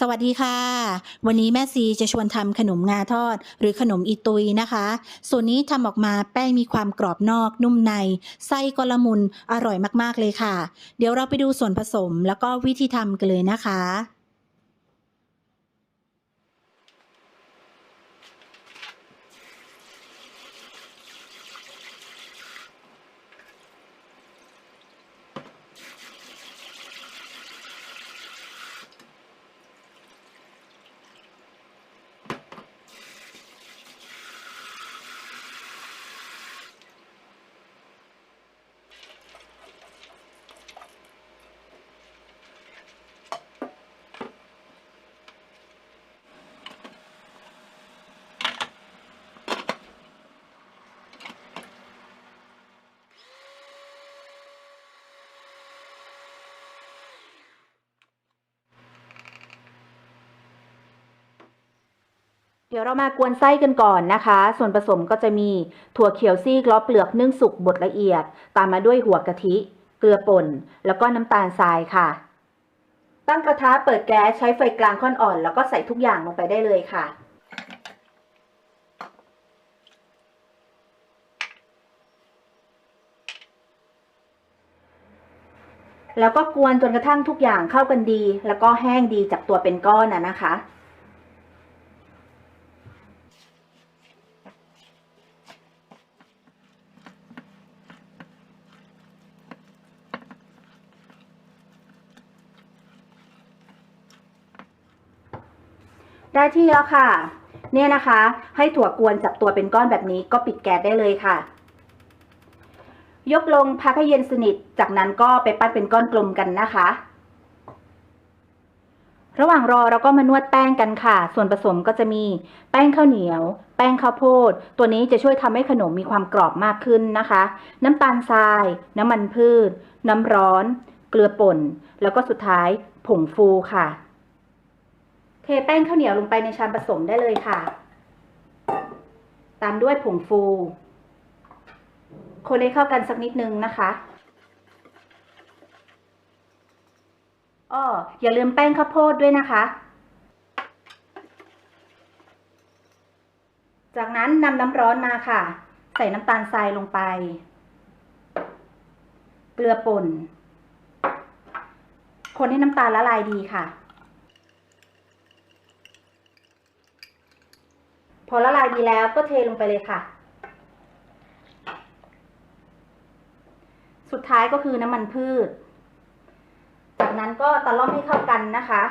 สวัสดีค่ะ วันนี้แม่ซีจะชวนทำขนมงาทอด หรือขนมอีตุยนะคะ ส่วนนี้ทำออกมาแป้งมีความกรอบนอก นุ่มใน ไส้กละมุนอร่อยมากๆเลยค่ะ เดี๋ยวเราไปดูส่วนผสมแล้วก็วิธีทำกันเลยนะคะ ดี๋ยวเรามากวนไส้กันก่อนนะคะ ส่วนผสมก็จะมีถั่วเขียวซีกล้อเปลือกนึ่งสุกบดละเอียด ตามมาด้วยหัวกะทิ เกลือป่น แล้วก็น้ำตาลทรายค่ะ ตั้งกระทะเปิดแก๊สใช้ไฟกลางค่อนอ่อน แล้วก็ใส่ทุกอย่างลงไปได้เลยค่ะแล้วก็กวนจนกระทั่งทุกอย่างเข้ากันดี แล้วก็แห้งดีจากตัวเป็นก้อนน่ะนะคะ ได้ที่แล้วค่ะ เนี่ยนะคะ ให้ถั่วกวนจับตัวเป็นก้อนแบบนี้ก็ปิดแก๊สได้เลยค่ะ ยกลงพักให้เย็นสนิท จากนั้นก็ไปปั้นเป็นก้อนกลมกันนะคะ ระหว่างรอเราก็มานวดแป้งกันค่ะ ส่วนผสมก็จะมีแป้งข้าวเหนียว แป้งข้าวโพด ตัวนี้จะช่วยทำให้ขนมมีความกรอบมากขึ้นนะคะ น้ำตาลทราย น้ำมันพืช น้ำร้อน เกลือป่น แล้วก็สุดท้ายผงฟูค่ะ เทแป้งข้าวเหนียวลงไปในชามผสมได้เลยค่ะ ตามด้วยผงฟู คนให้เข้ากันสักนิดนึงนะคะอ้ออย่าลืมแป้งข้าวโพดด้วยนะคะ จากนั้นนำน้ำร้อนมาค่ะ ใส่น้ำตาลทรายลงไป เกลือป่น คนให้น้ำตาลละลายดีค่ะ พอละลายดีแล้วก็เทลงไปเลยค่ะ สุดท้ายก็คือน้ำมันพืช จากนั้นก็ตะล่อมให้เข้ากันนะคะ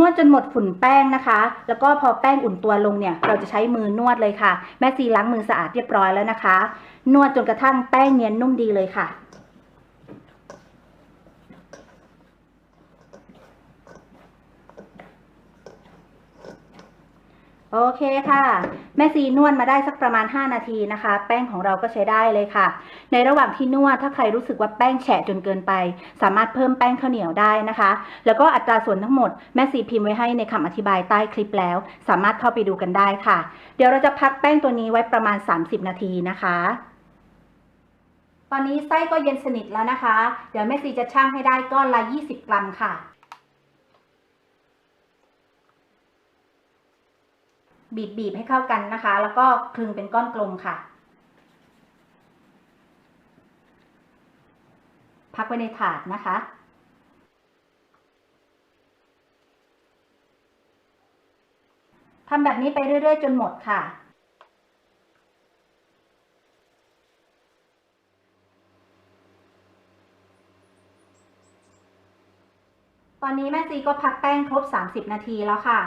นวดจนหมดฝุ่นแป้งนะคะ แล้วก็พอแป้งอุ่นตัวลงเนี่ย เราจะใช้มือนวดเลยค่ะ แม่ซีล้างมือสะอาดเรียบร้อยแล้วนะคะ นวดจนกระทั่งแป้งเนียนนุ่มดีเลยค่ะ โอเคค่ะ แม่ซีนวดมาได้สักประมาณ 5 นาทีนะคะ แป้งของเราก็ใช้ได้เลยค่ะ ในระหว่างที่นวดถ้าใครรู้สึกว่าแป้งแฉะจนเกินไป สามารถเพิ่มแป้งข้าวเหนียวได้นะคะ แล้วก็อัตราส่วนทั้งหมดแม่ซีพิมพ์ไว้ให้ในคำอธิบายใต้คลิปแล้ว สามารถเข้าไปดูกันได้ค่ะ เดี๋ยวเราจะพักแป้งตัวนี้ไว้ประมาณ 30 นาทีนะคะตอนนี้ไส้ก็เย็นสนิทแล้วนะคะ เดี๋ยวแม่ซีจะชั่งให้ได้ก้อนละ 20 กรัมค่ะ บีบบีบให้เข้ากันนะคะ แล้วก็คลึงเป็นก้อนกลมค่ะ พักไว้ในถาดนะคะทำแบบนี้ไปเรื่อยๆ จนหมดค่ะ ตอนนี้แม่ซีก็พักแป้งครบ 30 นาทีแล้วค่ะ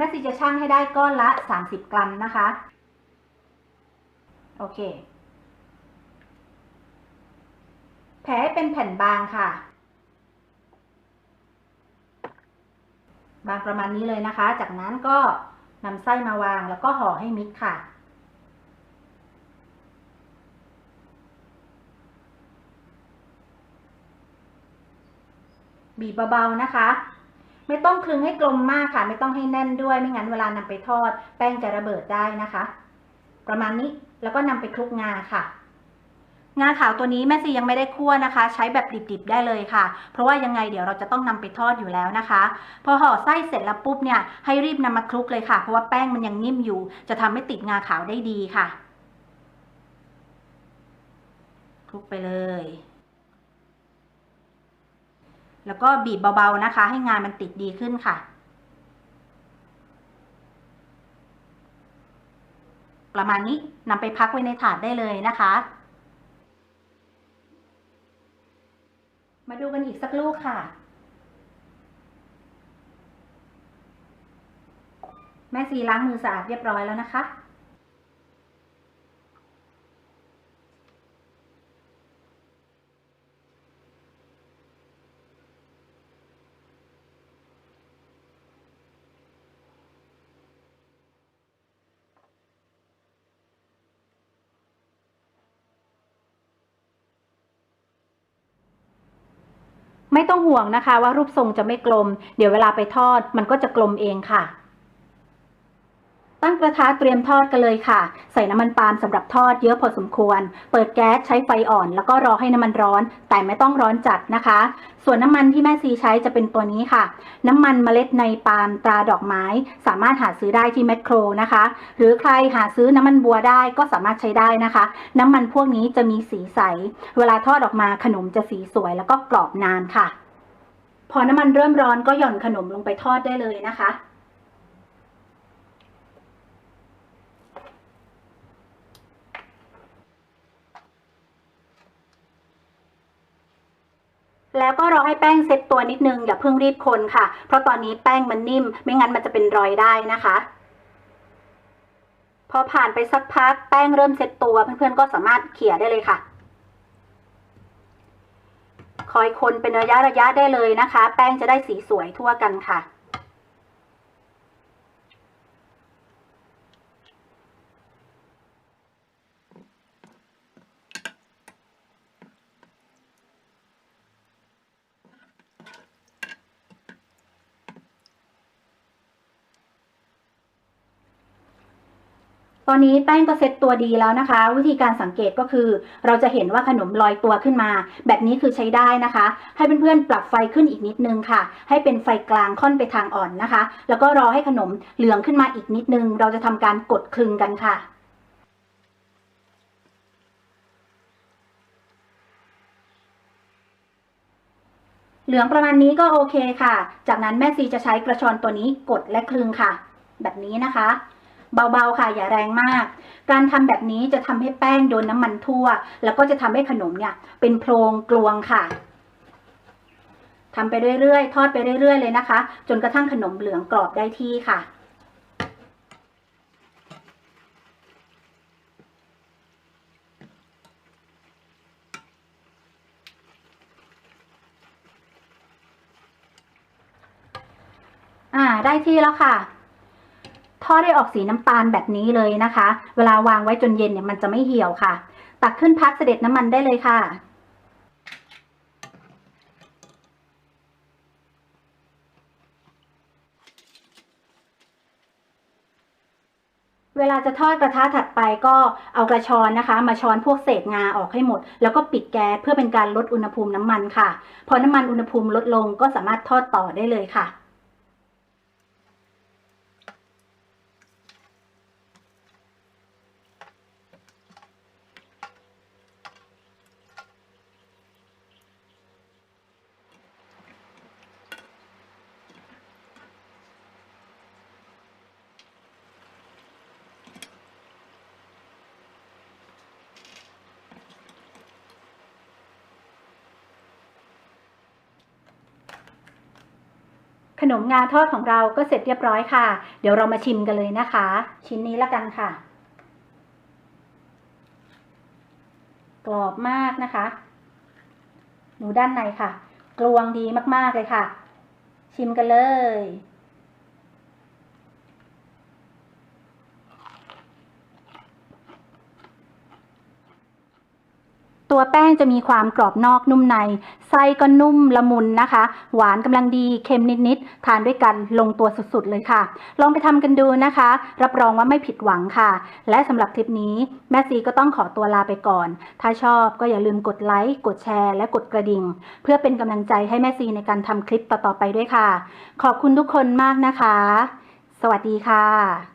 แม่ซีจะชั่งให้ได้ก้อนละ 30 กรัมนะคะ โอเค แผ่ให้เป็นแผ่นบางค่ะ บางประมาณนี้เลยนะคะ จากนั้นก็นำไส้มาวางแล้วก็ห่อให้มิดค่ะบีบเบาๆนะคะ ไม่ต้องคลึงให้กลมมากค่ะ ไม่ต้องให้แน่นด้วย ไม่งั้นเวลานำไปทอด แป้งจะระเบิดได้นะคะ ประมาณนี้แล้วก็นำไปคลุกงาค่ะงาขาวตัวนี้แม่ซียังไม่ได้คั่วนะคะ ใช้แบบดิบๆได้เลยค่ะ เพราะว่ายังไงเดี๋ยวเราจะต้องนำไปทอดอยู่แล้วนะคะ พอห่อไส้เสร็จแล้วปุ๊บเนี่ยให้รีบนำมาคลุกเลยค่ะ เพราะว่าแป้งมันยังนิ่มอยู่ จะทำให้ติดงาขาวได้ดีค่ะ คลุกไปเลย แล้วก็บีบเบาๆนะคะ ให้งานมันติดดีขึ้นค่ะ ประมาณนี้นำไปพักไว้ในถาดได้เลยนะคะ มาดูกันอีกสักลูกค่ะ แม่ซีล้างมือสะอาดเรียบร้อยแล้วนะคะ ไม่ต้องห่วงนะคะว่ารูปทรงจะไม่กลม เดี๋ยวเวลาไปทอดมันก็จะกลมเองค่ะ ตั้งกระทะเตรียมทอดกันเลยค่ะ ใส่น้ำมันปาล์มสำหรับทอดเยอะพอสมควร เปิดแก๊สใช้ไฟอ่อน แล้วก็รอให้น้ำมันร้อน แต่ไม่ต้องร้อนจัดนะคะ ส่วนน้ำมันที่แม่ซีใช้จะเป็นตัวนี้ค่ะ น้ำมันเมล็ดในปาล์มตราดอกไม้ สามารถหาซื้อได้ที่แมคโครนะคะ หรือใครหาซื้อน้ำมันบัวได้ก็สามารถใช้ได้นะคะ น้ำมันพวกนี้จะมีสีใส เวลาทอดออกมาขนมจะสีสวยแล้วก็กรอบนานค่ะ พอน้ำมันเริ่มร้อนก็หย่อนขนมลงไปทอดได้เลยนะคะ แล้วก็รอให้แป้งเซ็ตตัวนิดนึงอย่าเพิ่งรีบคนค่ะ เพราะตอนนี้แป้งมันนิ่ม ไม่งั้นมันจะเป็นรอยได้นะคะ พอผ่านไปสักพักแป้งเริ่มเซ็ตตัวเพื่อนๆก็สามารถเขี่ยได้เลยค่ะ คอยคนเป็นระยะระยะได้เลยนะคะ แป้งจะได้สีสวยทั่วกันค่ะ ตอนนี้แป้งก็เซ็ตตัวดีแล้วนะคะ วิธีการสังเกตก็คือ เราจะเห็นว่าขนมลอยตัวขึ้นมา แบบนี้คือใช้ได้นะคะ ให้เพื่อนๆปรับไฟขึ้นอีกนิดนึงค่ะ ให้เป็นไฟกลางค่อนไปทางอ่อนนะคะ แล้วก็รอให้ขนมเหลืองขึ้นมาอีกนิดนึง เราจะทำการกดคลึงกันค่ะเหลืองประมาณนี้ก็โอเคค่ะ จากนั้นแม่ซีจะใช้กระชอนตัวนี้กดและคลึงค่ะ แบบนี้นะคะ เบาๆค่ะอย่าแรงมาก การทำแบบนี้จะทำให้แป้งโดนน้ำมันทั่ว แล้วก็จะทำให้ขนมเนี่ยเป็นโพรงกลวงค่ะทำไปเรื่อยๆ ทอดไปเรื่อยๆ เลยนะคะ จนกระทั่งขนมเหลืองกรอบได้ที่ค่ะอ่าได้ที่แล้วค่ะ อได้ออกสีน้ำตาลแบบนี้เลยนะคะ เวลาวางไว้จนเย็นเนี่ยมันจะไม่เหี่ยวค่ะ ตักขึ้นพักเสด็จน้ำมันได้เลยค่ะเวลาจะทอดกระทะถัดไปก็เอากระชอนนะคะ มาช้อนพวกเศษงาออกให้หมด แล้วก็ปิดแก๊สเพื่อเป็นการลดอุณหภูมิน้ำมันค่ะ พอน้ำมันอุณหภูมิลดลงก็สามารถทอดต่อได้เลยค่ะ ขนมงาทอดของเราก็เสร็จเรียบร้อยค่ะ เดี๋ยวเรามาชิมกันเลยนะคะ ชิ้นนี้ละกันค่ะ กรอบมากนะคะ หนูด้านในค่ะ กลวงดีมากๆเลยค่ะ ชิมกันเลย ตัวแป้งจะมีความกรอบนอกนุ่มใน ไส้ก็นุ่มละมุนนะคะ หวานกำลังดีเค็มนิดๆ ทานด้วยกันลงตัวสุดๆเลยค่ะ ลองไปทำกันดูนะคะ รับรองว่าไม่ผิดหวังค่ะ และสำหรับคลิปนี้แม่ซีก็ต้องขอตัวลาไปก่อน ถ้าชอบก็อย่าลืมกดไลค์กดแชร์และกดกระดิ่ง เพื่อเป็นกำลังใจให้แม่ซีในการทำคลิปต่อๆไปด้วยค่ะ ขอบคุณทุกคนมากนะคะ สวัสดีค่ะ